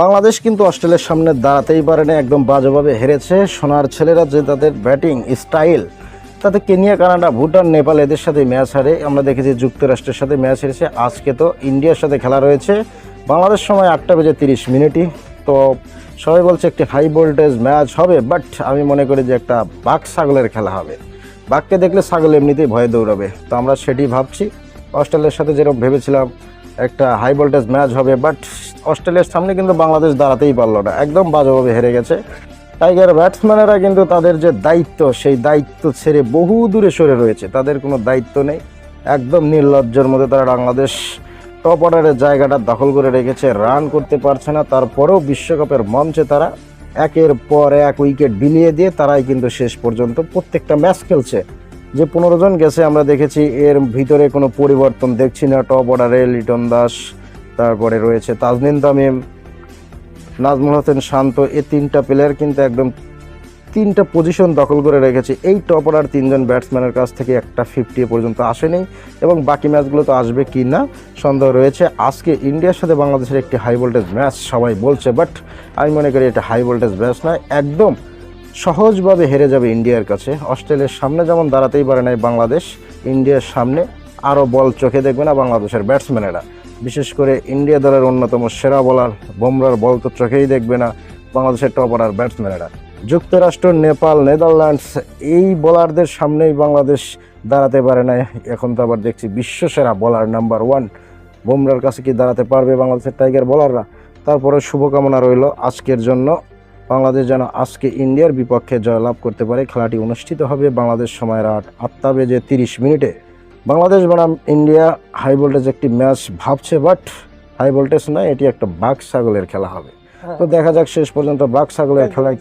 বাংলাদেশ কিন্তু অস্ট্রেলিয়ার সামনে দাঁড়াতেই পারে না একদম বাজেভাবে হেরেছে। সোনার ছেলেরা যে তাদের ব্যাটিং স্টাইল, তাতে কেনিয়া, কানাডা, ভুটান, নেপাল এদের সাথে ম্যাচ হারে। আমরা দেখেছি যুক্তরাষ্ট্রের সাথে ম্যাচ হেরেছে। আজকে তো ইন্ডিয়ার সাথে খেলা রয়েছে। বাংলাদেশ সময় আটটা বেজে তিরিশ মিনিটই। তো সবাই বলছে একটি হাই ভোল্টেজ ম্যাচ হবে বাট আমি মনে করি যে একটা বাঘ ছাগলের খেলা হবে। বাঘকে দেখলে ছাগল এমনিতেই ভয়ে দৌড়াবে। তো আমরা সেটি ভাবছি। অস্ট্রেলিয়ার সাথে যেরকম ভেবেছিলাম একটা হাই ভোল্টেজ ম্যাচ হবে বাট অস্ট্রেলিয়ার সামনে কিন্তু বাংলাদেশ দাঁড়াতেই পারল না। একদম বাজেভাবে হেরে গেছে। টাইগার ব্যাটসম্যানেরা কিন্তু তাদের যে দায়িত্ব, সেই দায়িত্ব ছেড়ে বহু দূরে সরে রয়েছে। তাদের কোনো দায়িত্ব নেই। একদম নির্লজ্জের মধ্যে তারা বাংলাদেশ টপ অর্ডারের জায়গাটা দখল করে রেখেছে রান করতে পারছে না। তারপরেও বিশ্বকাপের মঞ্চে তারা একের পর এক উইকেট বিলিয়ে দিয়ে তারাই কিন্তু শেষ পর্যন্ত প্রত্যেকটা ম্যাচ খেলছে। যে পনেরো জন গেছে, আমরা দেখেছি এর ভিতরে কোনো পরিবর্তন। দেখছি না, টপ অর্ডারে লিটন দাস, তারপরে রয়েছে তাজনিন তামিম, নাজমুল হোসেন শান্ত এই তিনটা প্লেয়ার কিন্তু একদম তিনটা পজিশন দখল করে রেখেছে। এই টপ অর্ডার তিনজন ব্যাটসম্যানের কাছ থেকে একটা ফিফটি পর্যন্ত আসেনি এবং বাকি ম্যাচগুলো তো আসবে কি না সন্দেহ রয়েছে। আজকে ইন্ডিয়ার সাথে বাংলাদেশের একটি হাই ভোল্টেজ ম্যাচ সবাই বলছে বাট আমি মনে করি এটা হাই ভোল্টেজ ম্যাচ নয়, একদম সহজভাবে হেরে যাবে ইন্ডিয়ার কাছে। অস্ট্রেলিয়ার সামনে যেমন দাঁড়াতেই পারে নাই বাংলাদেশ, ইন্ডিয়ার সামনে আরও বল চোখে দেখবে না বাংলাদেশের ব্যাটসম্যানেরা। বিশেষ করে ইন্ডিয়া দলের অন্যতম সেরা বলার বোমরার বল তো চোখেই দেখবে না বাংলাদেশের টপ অর্ডার ব্যাটসম্যানেরা। যুক্তরাষ্ট্র, নেপাল, নেদারল্যান্ডস, এই বোলারদের সামনেই বাংলাদেশ দাঁড়াতে পারে না এখন তো আবার দেখছি বিশ্বসেরা বলার নাম্বার ওয়ান। বুমরার কাছে কি দাঁড়াতে পারবে বাংলাদেশের টাইগার বলাররা? তারপরে শুভকামনা রইল আজকের জন্য। বাংলাদেশ যেন আজকে ইন্ডিয়ার বিপক্ষে জয়লাভ করতে পারে। খেলাটি অনুষ্ঠিত হবে বাংলাদেশ সময় রাত আটটা বেজে তিরিশ মিনিটে। বাংলাদেশ বনাম ইন্ডিয়া হাই ভোল্টেজ একটি ম্যাচ ভাবছে বাট হাই ভোল্টেজ নয় এটি একটা বাঘ ছাগলের খেলা হবে। তো দেখা যাক শেষ পর্যন্ত বাঘ ছাগলের খেলায়